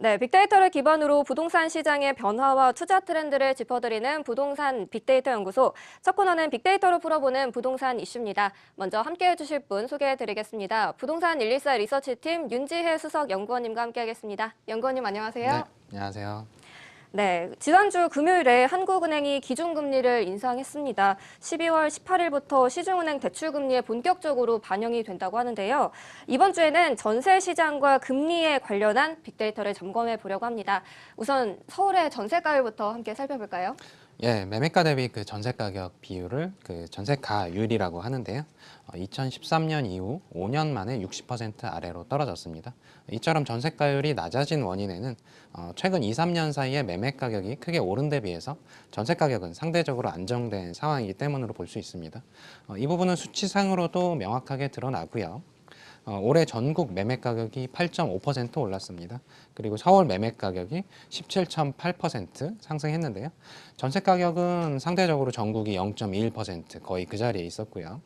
네, 빅데이터를 기반으로 부동산 시장의 변화와 투자 트렌드를 짚어드리는 부동산 빅데이터 연구소. 첫 코너는 빅데이터로 풀어보는 부동산 이슈입니다. 먼저 함께해 주실 분 소개해드리겠습니다. 부동산 114 리서치팀 윤지혜 수석 연구원님과 함께하겠습니다. 연구원님 안녕하세요. 네, 안녕하세요. 네, 지난주 금요일에 한국은행이 기준금리를 인상했습니다. 12월 18일부터 시중은행 대출금리에 본격적으로 반영이 된다고 하는데요. 이번 주에는 전세 시장과 금리에 관련한 빅데이터를 점검해 보려고 합니다. 우선 서울의 전세가율부터 함께 살펴볼까요? 예, 매매가 대비 그 전세 가격 비율을 그 전세가율이라고 하는데요. 어, 2013년 이후 5년 만에 60% 아래로 떨어졌습니다. 이처럼 전세가율이 낮아진 원인에는 어, 최근 2, 3년 사이에 매매 가격이 크게 오른 데 비해서 전세 가격은 상대적으로 안정된 상황이기 때문으로 볼 수 있습니다. 어, 이 부분은 수치상으로도 명확하게 드러나고요. 어, 올해 전국 매매 가격이 8.5% 올랐습니다. 그리고 서울 매매 가격이 17.8% 상승했는데요. 전세 가격은 상대적으로 전국이 0.21% 거의 그 자리에 있었고요.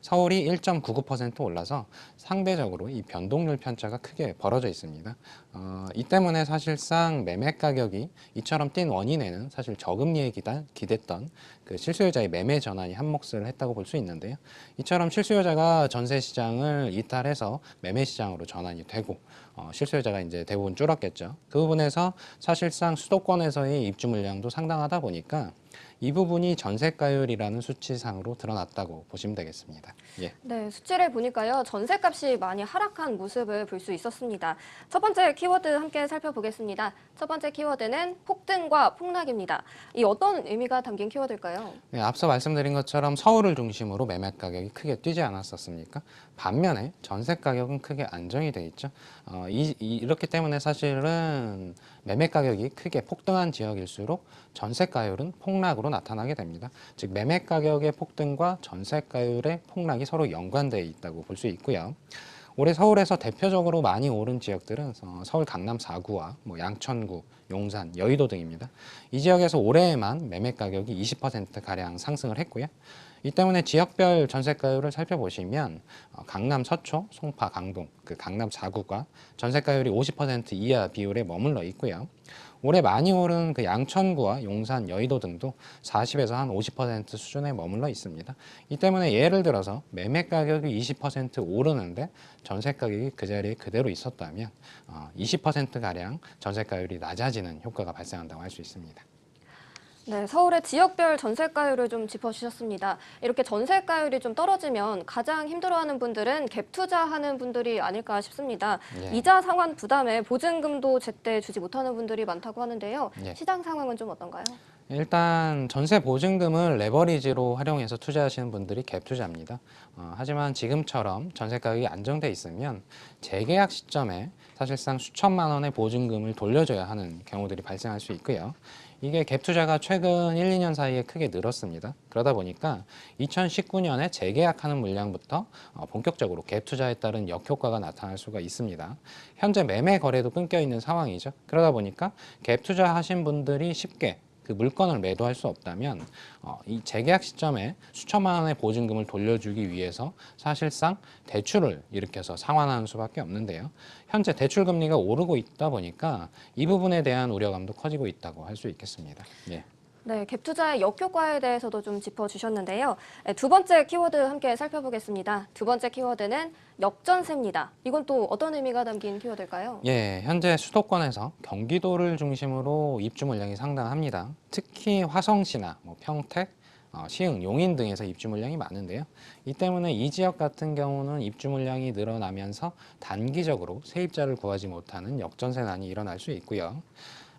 서울이 1.99% 올라서 상대적으로 이 변동률 편차가 크게 벌어져 있습니다. 어, 이 때문에 사실상 매매 가격이 이처럼 뛴 원인에는 사실 저금리에 기다, 기댔던 그 실수요자의 매매 전환이 한몫을 했다고 볼 수 있는데요. 이처럼 실수요자가 전세 시장을 이탈해서 매매 시장으로 전환이 되고 어, 실수요자가 이제 대부분 줄었겠죠. 그 부분에서 사실상 수도권에서의 입주 물량도 상당하다 보니까 이 부분이 전세가율이라는 수치상으로 드러났다고 보시면 되겠습니다. 예. 네, 수치를 보니까요. 전세값이 많이 하락한 모습을 볼 수 있었습니다. 첫 번째 키워드 함께 살펴보겠습니다. 첫 번째 키워드는 폭등과 폭락입니다. 이 어떤 의미가 담긴 키워드일까요? 네, 앞서 말씀드린 것처럼 서울을 중심으로 매매 가격이 크게 뛰지 않았었습니까? 반면에 전세 가격은 크게 안정이 돼 있죠. 어, 이, 이, 이렇기 때문에 사실은 매매 가격이 크게 폭등한 지역일수록 전세가율은 폭락으로 나타나게 됩니다. 즉 매매 가격의 폭등과 전세가율의 폭락이 서로 연관되어 있다고 볼 수 있고요. 올해 서울에서 대표적으로 많이 오른 지역들은 어, 서울 강남 4구와 뭐 양천구, 용산, 여의도 등입니다. 이 지역에서 올해에만 매매 가격이 20% 가량 상승을 했고요. 이 때문에 지역별 전세가율을 살펴보시면 어, 강남 서초, 송파, 강동, 그 강남 4구가 전세가율이 50% 이하 비율에 머물러 있고요. 올해 많이 오른 그 양천구와 용산, 여의도 등도 40에서 한 50% 수준에 머물러 있습니다. 이 때문에 예를 들어서 매매 가격이 20% 오르는데 전세 가격이 그 자리에 그대로 있었다면 어, 20% 가량 전세 가율이 낮아지는 효과가 발생한다고 할 수 있습니다. 네, 서울의 지역별 전세가율을 좀 짚어주셨습니다. 이렇게 전세가율이 좀 떨어지면 가장 힘들어하는 분들은 갭 투자하는 분들이 아닐까 싶습니다. 예. 이자 상환 부담에 보증금도 제때 주지 못하는 분들이 많다고 하는데요. 예. 시장 상황은 좀 어떤가요? 일단 전세 보증금을 레버리지로 활용해서 투자하시는 분들이 갭 투자입니다. 어, 하지만 지금처럼 전세 가격이 안정돼 있으면 재계약 시점에 사실상 수천만 원의 보증금을 돌려줘야 하는 경우들이 발생할 수 있고요. 이게 갭 투자가 최근 1, 2년 사이에 크게 늘었습니다. 그러다 보니까 2019년에 재계약하는 물량부터 어, 본격적으로 갭 투자에 따른 역효과가 나타날 수가 있습니다. 현재 매매 거래도 끊겨 있는 상황이죠. 그러다 보니까 갭 투자하신 분들이 쉽게 그 물건을 매도할 수 없다면 어, 이 재계약 시점에 수천만 원의 보증금을 돌려주기 위해서 사실상 대출을 일으켜서 상환하는 수밖에 없는데요. 현재 대출 금리가 오르고 있다 보니까 이 부분에 대한 우려감도 커지고 있다고 할 수 있겠습니다. 예. 네, 갭 투자의 역효과에 대해서도 좀 짚어주셨는데요. 네, 두 번째 키워드 함께 살펴보겠습니다. 두 번째 키워드는 역전세입니다. 이건 또 어떤 의미가 담긴 키워드일까요? 예, 현재 수도권에서 경기도를 중심으로 입주 물량이 상당합니다. 특히 화성시나 뭐 평택, 어, 시흥, 용인 등에서 입주 물량이 많은데요. 이 때문에 이 지역 같은 경우는 입주 물량이 늘어나면서 단기적으로 세입자를 구하지 못하는 역전세난이 일어날 수 있고요.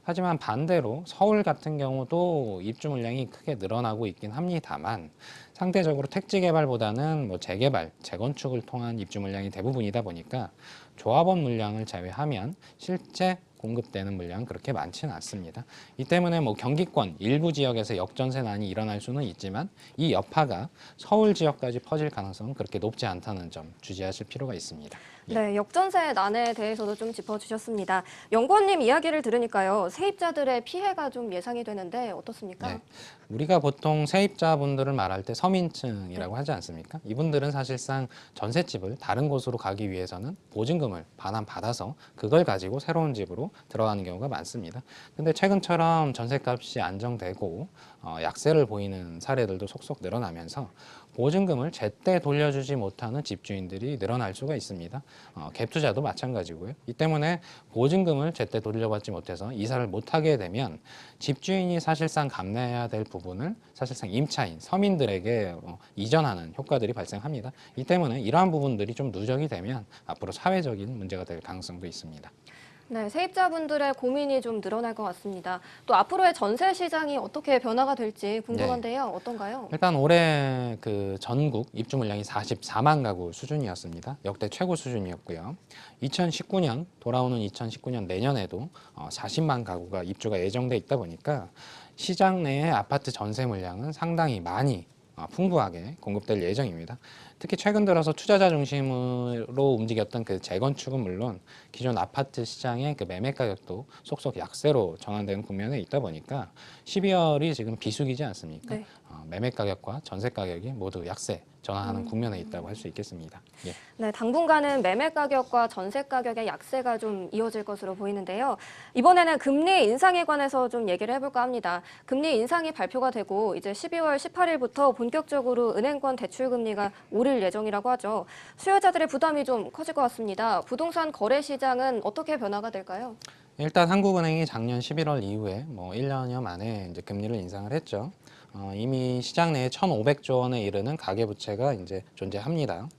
하지만 반대로 서울 같은 경우도 입주 물량이 크게 늘어나고 있긴 합니다만 상대적으로 택지 개발보다는 뭐 재개발, 재건축을 통한 입주 물량이 대부분이다 보니까 조합원 물량을 제외하면 실제 공급되는 물량은 그렇게 많지는 않습니다. 이 때문에 뭐 경기권 일부 지역에서 역전세난이 일어날 수는 있지만 이 여파가 서울 지역까지 퍼질 가능성은 그렇게 높지 않다는 점 주지하실 필요가 있습니다. 네, 역전세 난에 대해서도 좀 짚어주셨습니다. 연구원님 이야기를 들으니까요, 세입자들의 피해가 좀 예상이 되는데 어떻습니까? 네. 우리가 보통 세입자분들을 말할 때 서민층이라고 하지 않습니까? 이분들은 사실상 전셋집을 다른 곳으로 가기 위해서는 보증금을 반환 받아서 그걸 가지고 새로운 집으로 들어가는 경우가 많습니다. 근데 최근처럼 전셋값이 안정되고 어, 약세를 보이는 사례들도 속속 늘어나면서 보증금을 제때 돌려주지 못하는 집주인들이 늘어날 수가 있습니다. 어, 갭 투자도 마찬가지고요. 이 때문에 보증금을 제때 돌려받지 못해서 이사를 못하게 되면 집주인이 사실상 감내해야 될 부분을 사실상 임차인, 서민들에게 어, 이전하는 효과들이 발생합니다. 이 때문에 이러한 부분들이 좀 누적이 되면 앞으로 사회적인 문제가 될 가능성도 있습니다. 네, 세입자분들의 고민이 좀 늘어날 것 같습니다. 또 앞으로의 전세 시장이 어떻게 변화가 될지 궁금한데요. 어떤가요? 일단 올해 그 전국 입주 물량이 44만 가구 수준이었습니다. 역대 최고 수준이었고요. 2019년 돌아오는 2019년 내년에도 어, 40만 가구가 입주가 예정돼 있다 보니까 시장 내의 아파트 전세 물량은 상당히 많이 어, 풍부하게 공급될 예정입니다. 특히 최근 들어서 투자자 중심으로 움직였던 그 재건축은 물론 기존 아파트 시장의 그 매매 가격도 속속 약세로 전환되는 국면에 있다 보니까 12월이 지금 비수기지 않습니까? 네. 어, 매매 가격과 전세 가격이 모두 약세 전환하는 국면에 있다고 할 수 있겠습니다. 예. 네, 당분간은 매매 가격과 전세 가격의 약세가 좀 이어질 것으로 보이는데요. 이번에는 금리 인상에 관해서 좀 얘기를 해볼까 합니다. 금리 인상이 발표가 되고 이제 12월 18일부터 본격적으로 은행권 대출 금리가 오를 예정이라고 하죠. 수요자들의 부담이 좀 커질 것 같습니다. 부동산 거래 시장은 어떻게 변화가 될까요? 일단 한국은행이 작년 11월 이후에 뭐 1년여 만에 이제 금리를 인상을 했죠. 어, 이미 시장 내에 1,500조 원에 이르는 가계부채가 이제 존재합니다.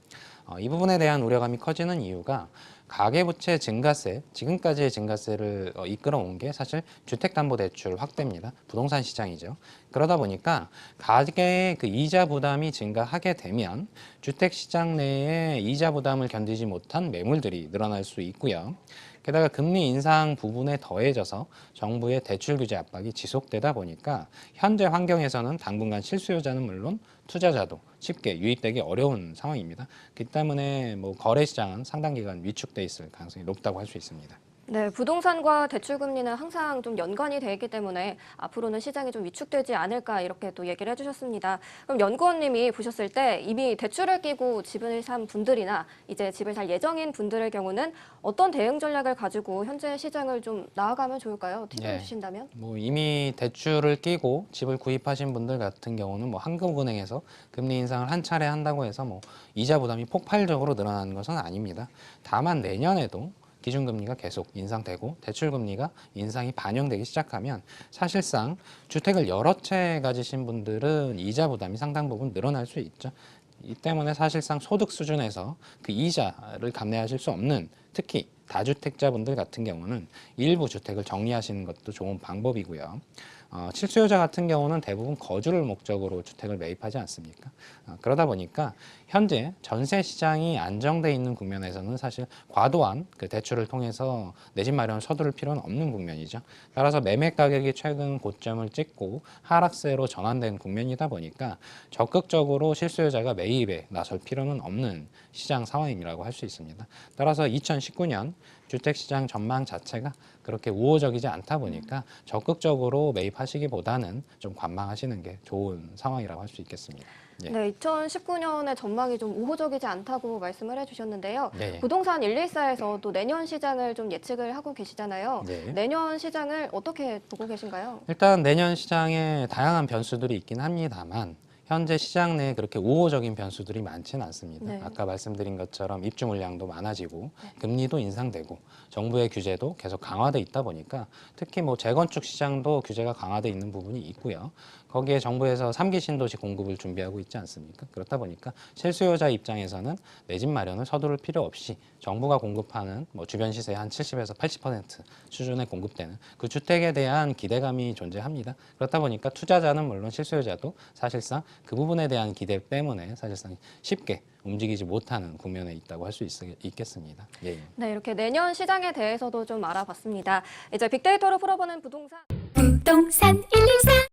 어, 이 부분에 대한 우려감이 커지는 이유가 가계부채 증가세, 지금까지의 증가세를 어, 이끌어온 게 사실 주택담보대출 확대입니다. 부동산 시장이죠. 그러다 보니까 가계의 그 이자 부담이 증가하게 되면 주택 시장 내에 이자 부담을 견디지 못한 매물들이 늘어날 수 있고요. 게다가 금리 인상 부분에 더해져서 정부의 대출 규제 압박이 지속되다 보니까 현재 환경에서는 당분간 실수요자는 물론 투자자도 쉽게 유입되기 어려운 상황입니다. 그 때문에 뭐 거래 시장은 상당 기간 위축돼 있을 가능성이 높다고 할 수 있습니다. 네, 부동산과 대출 금리는 항상 좀 연관이 되어 있기 때문에 앞으로는 시장이 좀 위축되지 않을까 이렇게 또 얘기를 해주셨습니다. 그럼 연구원님이 보셨을 때 이미 대출을 끼고 집을 산 분들이나 이제 집을 살 예정인 분들의 경우는 어떤 대응 전략을 가지고 현재 시장을 좀 나아가면 좋을까요? 팁을 네. 주신다면? 뭐 이미 대출을 끼고 집을 구입하신 분들 같은 경우는 뭐 한국은행에서 금리 인상을 한 차례 한다고 해서 뭐 이자 부담이 폭발적으로 늘어나는 것은 아닙니다. 다만 내년에도 기준금리가 계속 인상되고 대출금리가 인상이 반영되기 시작하면 사실상 주택을 여러 채 가지신 분들은 이자 부담이 상당 부분 늘어날 수 있죠. 이 때문에 사실상 소득 수준에서 그 이자를 감내하실 수 없는 특히 다주택자분들 같은 경우는 일부 주택을 정리하시는 것도 좋은 방법이고요. 어, 실수요자 같은 경우는 대부분 거주를 목적으로 주택을 매입하지 않습니까? 어, 그러다 보니까 현재 전세 시장이 안정돼 있는 국면에서는 사실 과도한 그 대출을 통해서 내 집 마련을 서두를 필요는 없는 국면이죠. 따라서 매매 가격이 최근 고점을 찍고 하락세로 전환된 국면이다 보니까 적극적으로 실수요자가 매입에 나설 필요는 없는 시장 상황이라고 할 수 있습니다. 따라서 2019년 주택시장 전망 자체가 그렇게 우호적이지 않다 보니까 적극적으로 매입하시기보다는 좀 관망하시는 게 좋은 상황이라고 할 수 있겠습니다. 예. 네, 2019년의 전망이 좀 우호적이지 않다고 말씀을 해주셨는데요. 네. 부동산 114에서 또 내년 시장을 좀 예측을 하고 계시잖아요. 네. 내년 시장을 어떻게 보고 계신가요? 일단 내년 시장에 다양한 변수들이 있긴 합니다만 현재 시장 내에 그렇게 우호적인 변수들이 많지는 않습니다. 네. 아까 말씀드린 것처럼 입주 물량도 많아지고 금리도 인상되고 정부의 규제도 계속 강화돼 있다 보니까 특히 뭐 재건축 시장도 규제가 강화돼 있는 부분이 있고요. 거기에 정부에서 삼기 신도시 공급을 준비하고 있지 않습니까? 그렇다 보니까 실수요자 입장에서는 내 집 마련을 서두를 필요 없이 정부가 공급하는 뭐 주변 시세의 한 70에서 80% 수준에 공급되는 그 주택에 대한 기대감이 존재합니다. 그렇다 보니까 투자자는 물론 실수요자도 사실상 그 부분에 대한 기대 때문에 사실상 쉽게 움직이지 못하는 국면에 있다고 할 수 있겠습니다. 예. 네, 이렇게 내년 시장에 대해서도 좀 알아봤습니다. 이제 빅데이터로 풀어보는 부동산. 부동산 114